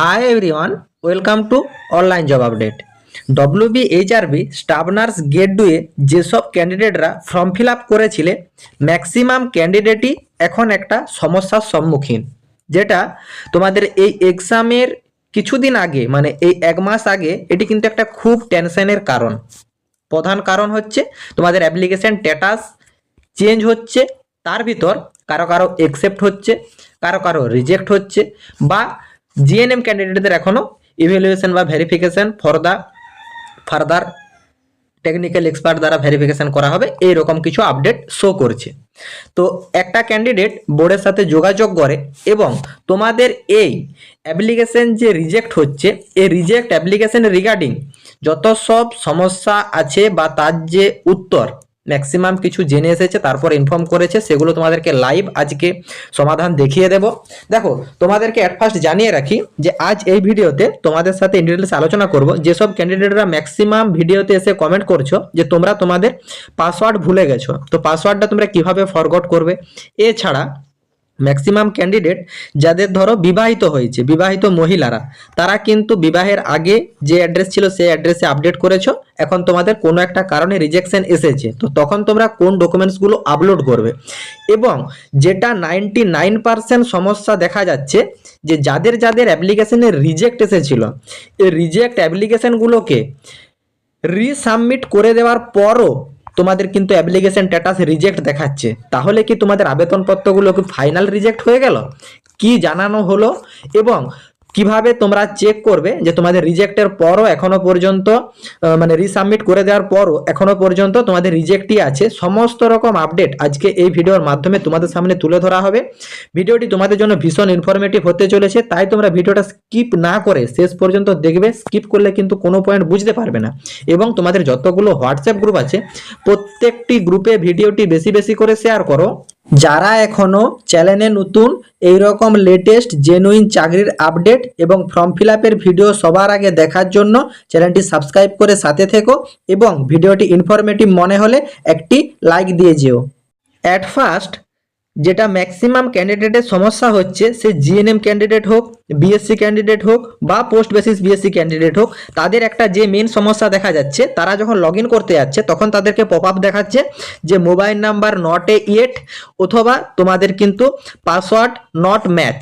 Hi everyone welcome to online job update WB HRB staff nurse grade two যেসব ক্যান্ডিডেটরা form fill up করেছিলে maximum ক্যান্ডিডেটই এখন একটা সমস্যার সম্মুখীন। যেটা তোমাদের এই এক্সামের কিছুদিন আগে মানে এই এক মাস আগে, এটি কিন্তু একটা খুব টেনশনের কারণ। প্রধান কারণ হচ্ছে, তোমাদের অ্যাপ্লিকেশন স্ট্যাটাস চেঞ্জ হচ্ছে, তার ভিতর কারও কারও একসেপ্ট হচ্ছে, কারও কারও রিজেক্ট হচ্ছে, বা জিএনএম ক্যান্ডিডেটদের এখনও ইভ্যালুয়েশন বা verification for the further technical expert দ্বারা ভেরিফিকেশন করা হবে। এইরকম কিছু আপডেট শো করছে। তো একটা ক্যান্ডিডেট বোর্ডের সাথে যোগাযোগ করে এবং তোমাদের এই অ্যাপ্লিকেশন যে রিজেক্ট হচ্ছে, এই রিজেক্ট অ্যাপ্লিকেশন রিগার্ডিং যত সব সমস্যা আছে বা তার যে উত্তর ম্যাক্সিমাম কিছু জেনে এসেছে, তারপর ইনফর্ম করেছে, সেগুলো তোমাদেরকে লাইভ আজকে সমাধান দেখিয়ে দেব। দেখো, তোমাদেরকে অ্যাট ফার্স্ট জানিয়ে রাখি যে আজ এই ভিডিওতে তোমাদের সাথে ইন ডিটেলস আলোচনা করব। যেসব ক্যান্ডিডেটরা ম্যাক্সিমাম ভিডিওতে এসে কমেন্ট করছ, যে তোমরা তোমাদের পাসওয়ার্ড ভুলে গেছো, তো পাসওয়ার্ডটা তোমরা কীভাবে ফরগট করবে? এছাড়া ম্যাক্সিমাম ক্যান্ডিডেট যাদের ধরো বিবাহিত হয়েছে, বিবাহিত মহিলারা, তারা কিন্তু বিবাহের আগে যে অ্যাড্রেস ছিল সেই অ্যাড্রেসে আপডেট করেছ। এখন তোমাদের কোনো একটা কারণে রিজেকশন এসেছে। তো তখন তোমরা কোন ডকুমেন্টসগুলো আপলোড করবে? এবং যেটা নাইনটি নাইন পার্সেন্ট সমস্যা দেখা যাচ্ছে, যে যাদের যাদের অ্যাপ্লিকেশনে রিজেক্ট এসেছিল, এই রিজেক্ট অ্যাপ্লিকেশনগুলোকে রিসাবমিট করে দেওয়ার পরও তোমাদের কিন্তু অ্যাপ্লিকেশন স্ট্যাটাস রিজেক্ট দেখাচ্ছে। তাহলে কি তোমাদের আবেদনপত্রগুলো কি ফাইনাল রিজেক্ট হয়ে গেল? কি জানানো হলো? এবং কীভাবে তোমরা চেক করবে যে তোমাদের রিজেক্টের পরও এখনও পর্যন্ত মানে রিসাবমিট করে দেওয়ার পরও এখনও পর্যন্ত তোমাদের রিজেক্টই আছে। সমস্ত রকম আপডেট আজকে এই ভিডিওর মাধ্যমে তোমাদের সামনে তুলে ধরা হবে। ভিডিওটি তোমাদের জন্য ভীষণ ইনফরমেটিভ হতে চলেছে, তাই তোমরা ভিডিওটা স্কিপ না করে শেষ পর্যন্ত দেখবে। স্কিপ করলে কিন্তু কোনো পয়েন্ট বুঝতে পারবে না। এবং তোমাদের যতগুলো হোয়াটসঅ্যাপ গ্রুপ আছে, প্রত্যেকটি গ্রুপে ভিডিওটি বেশি বেশি করে শেয়ার করো। যারা এখনও চ্যানেলে নতুন এই রকম লেটেস্ট জেনুইন চাকরির আপডেট এবং ফর্ম ফিল ভিডিও সবার আগে দেখার জন্য চ্যানেলটি সাবস্ক্রাইব করে সাথে থেকো এবং ভিডিওটি ইনফরমেটিভ মনে হলে একটি লাইক দিয়ে যেও। অ্যাট ফার্স্ট যেটা ম্যাক্সিমাম ক্যান্ডিডেটের সমস্যা হচ্ছে, সে জিএনএম ক্যান্ডিডেট হোক বিএসসি ক্যান্ডিডেট হোক, বা পোস্ট বেসিস বিএসসি ক্যান্ডিডেট হোক, তাদের একটা যে মেন সমস্যা দেখা যাচ্ছে, তারা যখন লগ করতে যাচ্ছে, তখন তাদেরকে পপ আপ দেখাচ্ছে যে mobile number not a yet অথবা তোমাদের কিন্তু পাসওয়ার্ড নট ম্যাচ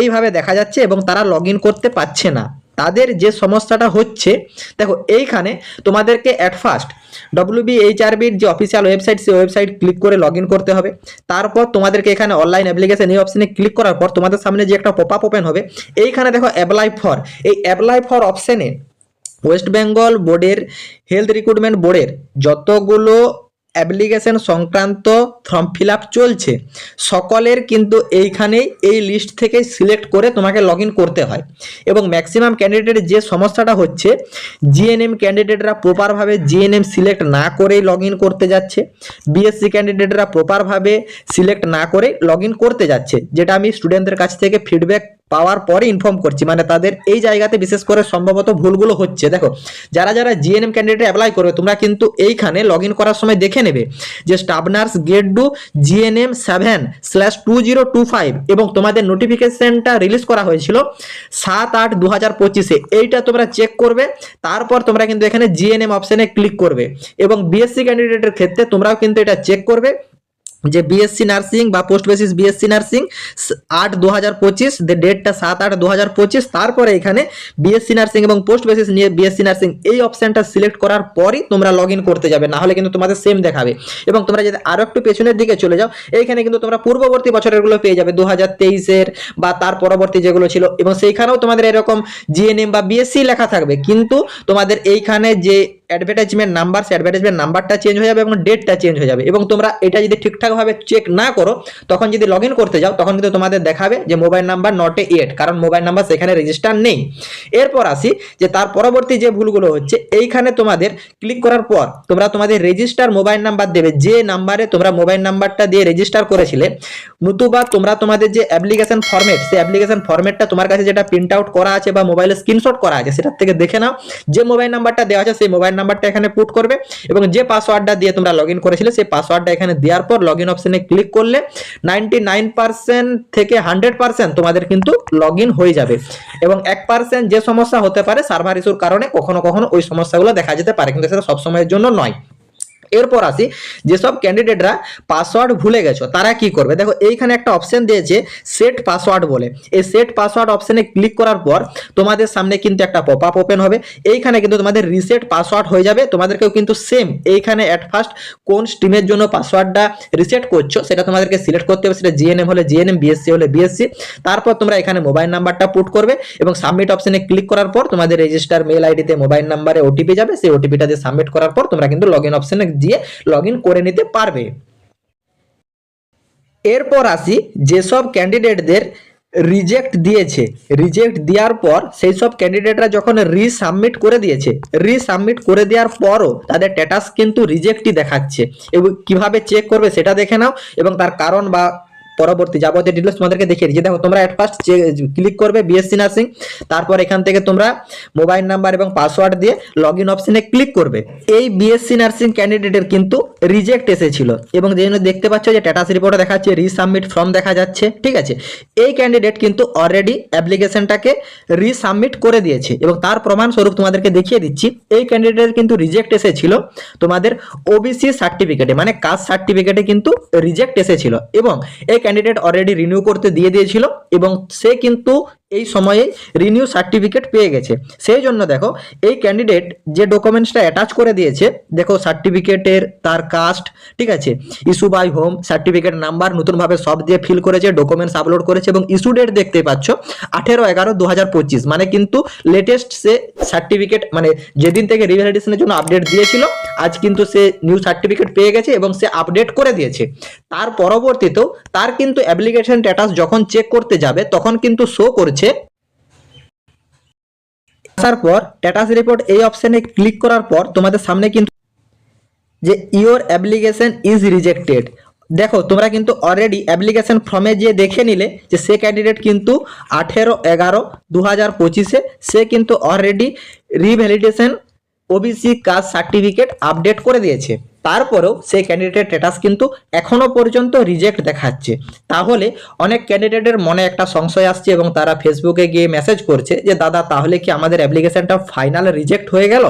এইভাবে দেখা যাচ্ছে এবং তারা লগ করতে পারছে না। তাদের যে সমস্যাটা হচ্ছে, দেখো, এইখানে তোমাদেরকে অ্যাট ফার্স্ট ডব্লিউবি এইচআরবির যে অফিসিয়াল ওয়েবসাইট সেই ওয়েবসাইট ক্লিক করে লগ করতে হবে। তারপর তোমাদেরকে এখানে অনলাইন অ্যাপ্লিকেশন এই অপশানে ক্লিক করার পর তোমাদের সামনে যে একটা পপ আপ ওপেন হবে, এইখানে দেখো অ্যাপ্লাই ফর এই অ্যাপ্লাই ফর অপশানে ওয়েস্ট বেঙ্গল বোর্ডের হেলথ রিক্রুটমেন্ট বোর্ডের যতগুলো অ্যাপ্লিকেশন সংক্রান্ত ফর্ম ফিল চলছে। সকলের কিন্তু এইখানেই এই লিস্ট থেকে সিলেক্ট করে তোমাকে লগ করতে হয়। এবং ম্যাক্সিমাম ক্যান্ডিডেটের যে সমস্যাটা হচ্ছে জিএনএম ক্যান্ডিডেটরা প্রপারভাবে জিএনএম সিলেক্ট না করেই লগ করতে যাচ্ছে। বিএসসি ক্যান্ডিডেটরা প্রপারভাবে সিলেক্ট না করে লগ করতে যাচ্ছে। যেটা আমি স্টুডেন্টদের কাছ থেকে ফিডব্যাক পাওয়ার পরে ইনফর্ম করছি। মানে তাদের এই জায়গাতে বিশেষ করে সম্ভবত ভুলগুলো হচ্ছে। দেখো, যারা যারা জিএনএম ক্যান্ডিডেট অ্যাপ্লাই করবে, তোমরা কিন্তু এইখানে লগ করার সময় দেখে নেবে যে staff nurse grade two GNM seven slash two zero two five এবং তোমাদের নোটিফিকেশনটা রিলিজ করা হয়েছিল সাত আট দু হাজার পঁচিশে। এইটা তোমরা চেক করবে, তারপর তোমরা কিন্তু এখানে জিএনএম অপশানে ক্লিক করবে এবং বিএসসি ক্যান্ডিডেটের ক্ষেত্রে তোমরাও কিন্তু এটা চেক করবে। যে বিএসসি নার্সিং বা পোস্ট বেসিস বিএসসি নার্সিং আট দু হাজার পঁচিশ ডেটটা সাত আট দু হাজার পঁচিশ, তারপরে এখানে বিএসসি নার্সিং এবং পোস্ট বেসিস নিয়ে বিএসসি নার্সিং এই অপশনটা সিলেক্ট করার পরই তোমরা লগ করতে যাবে, না হলে কিন্তু তোমাদের সেম দেখাবে। এবং তোমরা যদি আরও একটু পেছনের দিকে চলে যাও, এইখানে কিন্তু তোমরা পূর্ববর্তী বছরেরগুলো পেয়ে যাবে দু হাজার তেইশের বা তার পরবর্তী যেগুলো ছিল, এবং সেইখানেও তোমাদের এরকম জিএনএম বা বিএসসি লেখা থাকবে, কিন্তু তোমাদের এইখানে যে অ্যাডভার্টাইজমেন্ট নাম্বার সে অ্যাডভার্টাইজমেন্ট নাম্বারটা চেঞ্জ হয়ে যাবে এবং ডেটটা চেঞ্জ হয়ে যাবে। এবং তোমরা এটা যদি ঠিকঠাকভাবে চেক না করো, তখন যদি লগ করতে যাও, তখন কিন্তু তোমাদের দেখাবে যে mobile number not a at কারণ মোবাইল নাম্বার সেখানে রেজিস্টার নেই। এরপর আসি যে তার পরবর্তী যে ভুলগুলো হচ্ছে, এইখানে তোমাদের ক্লিক করার পর তোমরা তোমাদের রেজিস্টার মোবাইল নাম্বার দেবে। যে নাম্বারে তোমরা মোবাইল নাম্বারটা দিয়ে রেজিস্টার করেছিলে, নতুবা তোমরা তোমাদের যে অ্যাপ্লিকেশন ফরম্যাট সেই অ্যাপ্লিকেশন ফরম্যাটটা তোমার কাছে যেটা প্রিন্ট আউট করা আছে বা মোবাইলে স্ক্রিনশট করা আছে, সেটার থেকে দেখে নাও। যে মোবাইল নাম্বারটা দেওয়া আছে, সেই মোবাইল নাম্বারটা এখানে পুট করবে এবং যে পাসওয়ার্ডটা দিয়ে তোমরা লগ ইন করেছিলে সেই পাসওয়ার্ডটা এখানে দেওয়ার পর লগ অপশনে ক্লিক করলে নাইনটি থেকে হান্ড্রেড তোমাদের কিন্তু লগ হয়ে যাবে এবং এক যে সমস্যা হতে পারে সার্ভার ইস্যুর কারণে কখনো কখনো ওই সমস্যাগুলো দেখা যেতে পারে কিন্তু সেটা সবসময়ের জন্য নয়। এরপর আসি যেসব ক্যান্ডিডেটরা পাসওয়ার্ড ভুলে গেছো, তারা কি করবে? দেখো, এইখানে একটা অপশন দিয়েছে সেট পাসওয়ার্ড বলে। এই সেট পাসওয়ার্ড অপশনে ক্লিক করার পর তোমাদের সামনে কিন্তু একটা পপ আপ ওপেন হবে। এইখানে কিন্তু তোমাদের রিসেট পাসওয়ার্ড হয়ে যাবে। তোমাদেরকেও কিন্তু সেম এইখানে অ্যাট ফার্স্ট কোন স্ট্রিমের জন্য পাসওয়ার্ডটা রিসেট করছ, সেটা তোমাদেরকে সিলেক্ট করতে হবে। সেটা জিএনএম হলে জিএনএম বিএসসি হলে বিএসসি তারপর তোমরা এখানে মোবাইল নাম্বারটা পুট করবে এবং সাবমিট অপশনে ক্লিক করার পর তোমাদের রেজিস্টার মেল আইডিতে মোবাইল নাম্বারে ওটিপি যাবে। সেই ওটিপিটা দিয়ে সাবমিট করার পর তোমরা কিন্তু লগ ইন অপশনে দিয়ে লগ করে নিতে পারবে। এরপর আসি, যেসব ক্যান্ডিডেটদের রিজেক্ট দিয়েছে। রিজেক্ট দেওয়ার পর সেই সব ক্যান্ডিডেটরা যখন রিসাবমিট করে দিয়েছে রিসাবমিট করে দেওয়ার পরও তাদের স্ট্যাটাস কিন্তু রিজেক্টই দেখাচ্ছে। এবং কীভাবে চেক করবে সেটা দেখে নাও এবং তার কারণ বা পরবর্তী যাবতীয় ডিটেলস তোমাদেরকে দেখিয়ে দিচ্ছি দেখো, তোমরা এট ফার্স্ট ক্লিক করবে বিএসসি নার্সিং তারপর এখান থেকে তোমরা মোবাইল নাম্বার এবং পাসওয়ার্ড দিয়ে লগ ইন অপশনে ক্লিক করবে। এই বিএসসি নার্সিং ক্যান্ডিডেটের কিন্তু রিজেক্ট এসেছিল এবং যে দেখতে পাচ্ছ যে স্ট্যাটাস রিপোর্টে দেখাচ্ছে রিসাবমিট ফর্ম দেখা যাচ্ছে, ঠিক আছে? এই ক্যান্ডিডেট কিন্তু অলরেডি অ্যাপ্লিকেশনটাকে রিসাবমিট করে দিয়েছে এবং তার প্রমাণ স্বরূপ তোমাদেরকে দেখিয়ে দিচ্ছি, এই ক্যান্ডিডেটের কিন্তু রিজেক্ট এসেছিল তোমাদের ওবিসি সার্টিফিকেটে মানে কাস্ট সার্টিফিকেটে কিন্তু রিজেক্ট এসেছিল এবং এই ক্যান্ডিডেট অলরেডি রিনিউ করতে দিয়ে দিয়েছিল এবং সে কিন্তু এই সময়ে রিনিউ সার্টিফিকেট পেয়ে গেছে। সেই জন্য দেখো, এই ক্যান্ডিডেট যে ডকুমেন্টসটা অ্যাটাচ করে দিয়েছে, দেখো সার্টিফিকেটের তার কাস্ট ঠিক আছে? Issue by home certificate number নতুনভাবে সব দিয়ে ফিল করেছে ডকুমেন্টস আপলোড করেছে এবং ইস্যু ডেট দেখতে পাচ্ছ, আঠেরো এগারো দু মানে কিন্তু লেটেস্ট সে সার্টিফিকেট মানে যেদিন থেকে রিভ্যালিডেশনের জন্য আপডেট দিয়েছিল, আজ কিন্তু সে নিউ সার্টিফিকেট পেয়ে গেছে এবং সে আপডেট করে দিয়েছে। তার পরবর্তীতেও তার কিন্তু অ্যাপ্লিকেশন স্ট্যাটাস যখন চেক করতে যাবে, তখন কিন্তু শো করছে আসার পর স্ট্যাটাস রিপোর্ট এই অপশনে ক্লিক করার পর তোমাদের সামনে কিন্তু যে ইওর অ্যাপ্লিকেশন ইজ রিজেক্টেড দেখো, তোমরা কিন্তু অলরেডি অ্যাপ্লিকেশন ফর্মে যে দেখে নিলে যে সে ক্যান্ডিডেট কিন্তু আঠেরো, এগারো দু হাজার পঁচিশে, সে কিন্তু already revalidation OBC caste certificate update করে দিয়েছে। তারপরেও সেই ক্যান্ডিডেটের স্ট্যাটাস কিন্তু এখনও পর্যন্ত রিজেক্ট দেখাচ্ছে। তাহলে অনেক ক্যান্ডিডেটের মনে একটা সংশয় আসছে এবং তারা ফেসবুকে গিয়ে মেসেজ করছে যে, দাদা, তাহলে কি আমাদের অ্যাপ্লিকেশনটা ফাইনাল রিজেক্ট হয়ে গেল?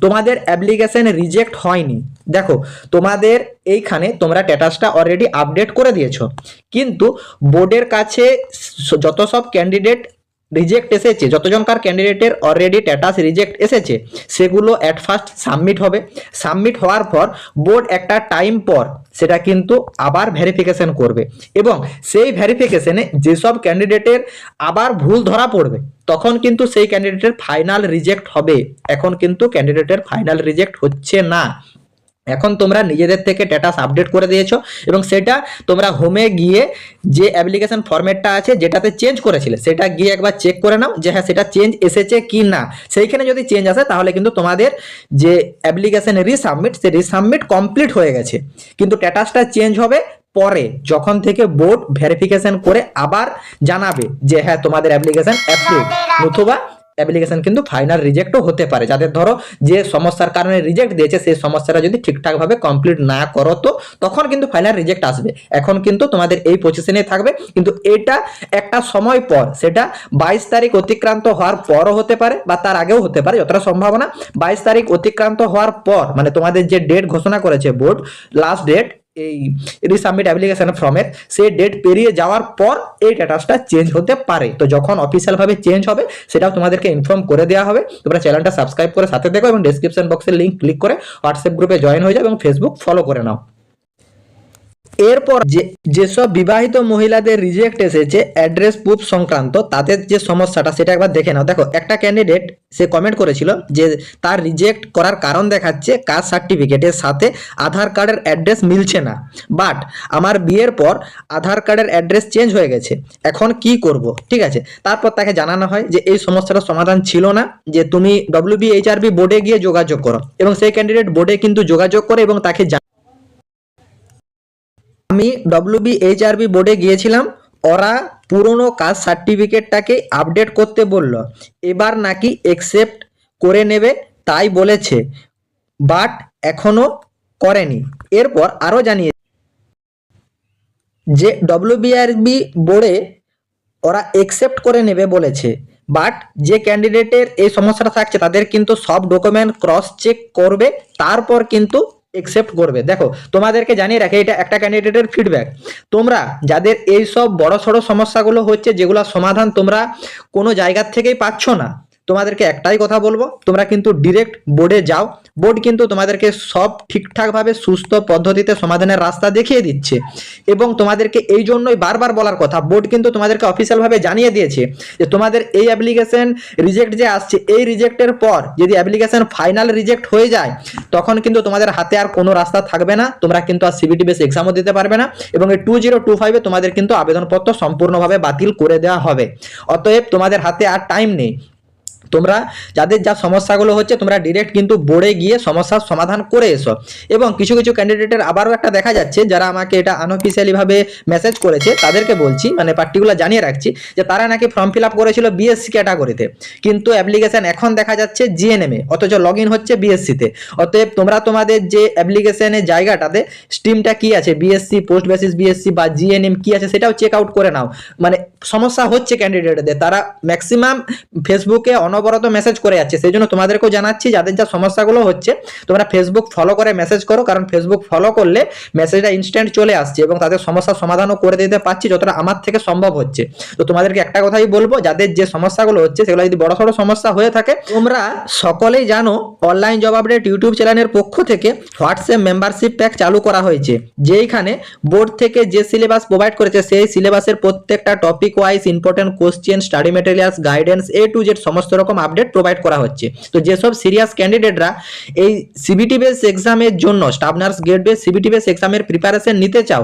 তোমাদের অ্যাপ্লিকেশন রিজেক্ট হয়নি। দেখো, তোমাদের এইখানে তোমরা স্ট্যাটাসটা অলরেডি আপডেট করে দিয়েছ। কিন্তু বোর্ডের কাছে যত সব ক্যান্ডিডেট রিজেক্ট এসেছে। যতজনকার ক্যান্ডিডেটের অলরেডি স্ট্যাটাস রিজেক্ট এসেছে, সেগুলো অ্যাট ফার্স্ট সাবমিট হবে। সাবমিট হওয়ার পর বোর্ড একটা টাইম পর সেটা কিন্তু আবার ভেরিফিকেশন করবে এবং সেই ভেরিফিকেশনে যেসব ক্যান্ডিডেটের আবার ভুল ধরা পড়বে, তখন কিন্তু সেই ক্যান্ডিডেটের ফাইনাল রিজেক্ট হবে। এখন কিন্তু ক্যান্ডিডেটের ফাইনাল রিজেক্ট হচ্ছে না। এখন তোমরা নিজেদের থেকে স্ট্যাটাস আপডেট করে দিয়েছ এবং সেটা তোমরা হোমে গিয়ে যে অ্যাপ্লিকেশন ফরম্যাটটা আছে যেটাতে চেঞ্জ করেছিলে, সেটা গিয়ে একবার চেক করে নাও যে হ্যাঁ সেটা চেঞ্জ এসেছে কি না। সেইখানে যদি চেঞ্জ আসে, তাহলে কিন্তু তোমাদের যে অ্যাপ্লিকেশন রিসাবমিট সে রিসাবমিট কমপ্লিট হয়ে গেছে। কিন্তু স্ট্যাটাসটা চেঞ্জ হবে পরে, যখন থেকে বোর্ড ভেরিফিকেশন করে আবার জানাবে যে হ্যাঁ তোমাদের অ্যাপ্লিকেশন অ্যাপ্রুভ নতুবা অ্যাপ্লিকেশন কিন্তু ফাইনাল রিজেক্টও হতে পারে। যাদের ধরো যে সমস্যার কারণে রিজেক্ট দিয়েছে, সেই সমস্যাটা যদি ঠিকঠাকভাবে কমপ্লিট না করো তো, তখন কিন্তু ফাইনাল রিজেক্ট আসবে। এখন কিন্তু তোমাদের এই পজিশনে থাকবে। কিন্তু এটা একটা সময় পর, সেটা বাইশ তারিখ অতিক্রান্ত হওয়ার পরও হতে পারে বা তার আগেও হতে পারে, যতটা সম্ভাবনা। বাইশ তারিখ অতিক্রান্ত হওয়ার পর মানে তোমাদের যে ডেট ঘোষণা করেছে বোর্ড লাস্ট ডেট এই রিসাবমিট অ্যাপ্লিকেশন ফর্মের সেই ডেট পেরিয়ে যাওয়ার পর এই স্ট্যাটাসটা চেঞ্জ হতে পারে। তো যখন অফিসিয়ালভাবে চেঞ্জ হবে, সেটাও তোমাদেরকে ইনফর্ম করে দেওয়া হবে। তোমরা চ্যানেলটা সাবস্ক্রাইব করে সাথে দেখো এবং ডেসক্রিপশন বক্সের লিঙ্ক ক্লিক করে হোয়াটসঅ্যাপ গ্রুপে জয়েন হয়ে যাও এবং ফেসবুক ফলো করে নাও। এরপর যে, যেসব বিবাহিত মহিলাদের রিজেক্ট এসেছে অ্যাড্রেস প্রুফ সংক্রান্ত, তাদের যে সমস্যাটা, সেটা একবার দেখে নাও। দেখো, একটা ক্যান্ডিডেট সে কমেন্ট করেছিল যে, তার রিজেক্ট করার কারণ দেখাচ্ছে, কাস্ট সার্টিফিকেটের সাথে আধার কার্ডের অ্যাড্রেস মিলছে না। বাট আমার বিয়ের পর আধার কার্ডের অ্যাড্রেস চেঞ্জ হয়ে গেছে। এখন কি করব? ঠিক আছে? তারপর তাকে জানানো হয় যে, এই সমস্যাটার সমাধান ছিল না, যে তুমি ডব্লিউবি এইচআরবি বোর্ডে গিয়ে যোগাযোগ করো। এবং সেই ক্যান্ডিডেট বোর্ডে কিন্তু যোগাযোগ করে এবং তাকে আমি ডব্লিউবি এইচআরবি বোর্ডে গিয়েছিলাম, ওরা পুরনো কাজ সার্টিফিকেটটাকে আপডেট করতে বলল। এবার নাকি একসেপ্ট করে নেবে, তাই বলেছে বাট এখনও করেনি। এরপর আরও জানিয়ে যে ডব্লিউবিআরবি বোর্ডে ওরা একসেপ্ট করে নেবে বলেছে বাট যে ক্যান্ডিডেটের এই সমস্যাটা থাকছে, তাদের কিন্তু সব ডকুমেন্ট ক্রস চেক করবে, তারপর কিন্তু একসেপ্ট করবে। দেখো, তোমাদেরকে জানিয়ে রাখে, এটা একটা ক্যান্ডিডেটের ফিডব্যাক তোমরা যাদের এই সব বড় সড়ো সমস্যাগুলো হচ্ছে যেগুলো সমাধান তোমরা কোনো জায়গার থেকেই পাচ্ছ না। তোমাদেরকে একটাই কথা বলব, তোমরা কিন্তু ডিরেক্ট বোর্ডে যাও। বোর্ড কিন্তু তোমাদেরকে সব ঠিকঠাকভাবে সুস্থ পদ্ধতিতে সমাধানের রাস্তা দেখিয়ে দিচ্ছে। এবং তোমাদেরকে এই জন্যই বারবার বলার কথা বোর্ড কিন্তু তোমাদেরকে অফিসিয়ালভাবে জানিয়ে দিয়েছে যে তোমাদের এই অ্যাপ্লিকেশন রিজেক্ট যে আসছে, এই রিজেক্টের পর যদি অ্যাপ্লিকেশন ফাইনাল রিজেক্ট হয়ে যায়, তখন কিন্তু তোমাদের হাতে আর কোনো রাস্তা থাকবে না। তোমরা কিন্তু আর সিবিটি বেস এক্সামও দিতে পারবে না। এবং এই টু জিরো টু ফাইভে তোমাদের কিন্তু আবেদনপত্র সম্পূর্ণভাবে বাতিল করে দেওয়া হবে। অতএব তোমাদের হাতে আর টাইম নেই। তোমরা যাদের যা সমস্যাগুলো হচ্ছে, তোমরা ডিরেক্ট কিন্তু বোর্ডে গিয়ে সমস্যার সমাধান করে এসো। এবং কিছু কিছু ক্যান্ডিডেটের আবারও একটা দেখা যাচ্ছে, যারা আমাকে এটা আনঅফিসিয়ালিভাবে মেসেজ করেছে, তাদেরকে বলছি মানে পার্টিকুলার জানিয়ে রাখছি, যে তারা নাকি ফর্ম ফিল আপ করেছিল বিএসসি ক্যাটাগরিতে কিন্তু অ্যাপ্লিকেশন এখন দেখা যাচ্ছে জিএনএমে অথচ লগ ইন হচ্ছে বিএসসিতে অতএব তোমরা তোমাদের যে অ্যাপ্লিকেশনের জায়গাটাতে স্ট্রিমটা কি আছে বিএসসি পোস্ট বেসিস বিএসসি বা জিএনএম কি আছে, সেটাও চেক আউট করে নাও। মানে সমস্যা হচ্ছে ক্যান্ডিডেটদের তারা ম্যাক্সিমাম ফেসবুকে অনবরত মেসেজ করে যাচ্ছে। সেই জন্য তোমাদেরকেও জানাচ্ছি, যাদের যা সমস্যাগুলো হচ্ছে, তোমরা ফেসবুক ফলো করে মেসেজ করো, কারণ ফেসবুক ফলো করলে মেসেজটা ইনস্ট্যান্ট চলে আসছে এবং তাদের সমস্যার সমাধানও করে দিতে পারছি, যতটা আমার থেকে সম্ভব হচ্ছে। তো তোমাদেরকে একটা কথাই বলব, যাদের যে সমস্যাগুলো হচ্ছে, সেগুলো যদি বড় সড়ো সমস্যা হয়ে থাকে, তোমরা সকলেই জানো অনলাইন জব আপডেট ইউটিউব চ্যানেলের পক্ষ থেকে হোয়াটসঅ্যাপ মেম্বারশিপ প্যাক চালু করা হয়েছে। যেইখানে বোর্ড থেকে যে সিলেবাস প্রোভাইড করেছে, সেই সিলেবাসের প্রত্যেকটা topic wise important question study materials guidance A to Z সমস্ত রকম আপডেট প্রোভাইড করা হচ্ছে। তো যেসব সিরিয়াস ক্যান্ডিডেটরা এই সিবিটি বেস এক্সামের জন্য staff nurse gate base CBT base এক্সামের প্রিপারেশন নিতে চাও,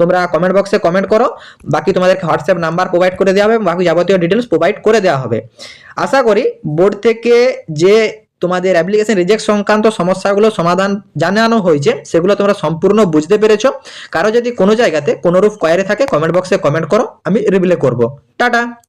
তোমরা কমেন্ট বক্সে কমেন্ট করো, বাকি তোমাদেরকে হোয়াটসঅ্যাপ নাম্বার প্রোভাইড করে দেওয়া হবে বাকি যাবতীয় ডিটেলস প্রোভাইড করে দেওয়া হবে। আশা করি বোর্ড থেকে যে তোমাদের অ্যাপ্লিকেশন রিজেক্ট সংক্রান্ত সমস্যাগুলো সমাধান জানানো হয়েছে, সেগুলো তোমরা সম্পূর্ণ বুঝতে পেরেছ। কারও যদি কোনো জায়গাতে কোনোরূপ কোয়ারি থাকে কমেন্ট বক্সে কমেন্ট করো, আমি রিপ্লাই করব। টাটা!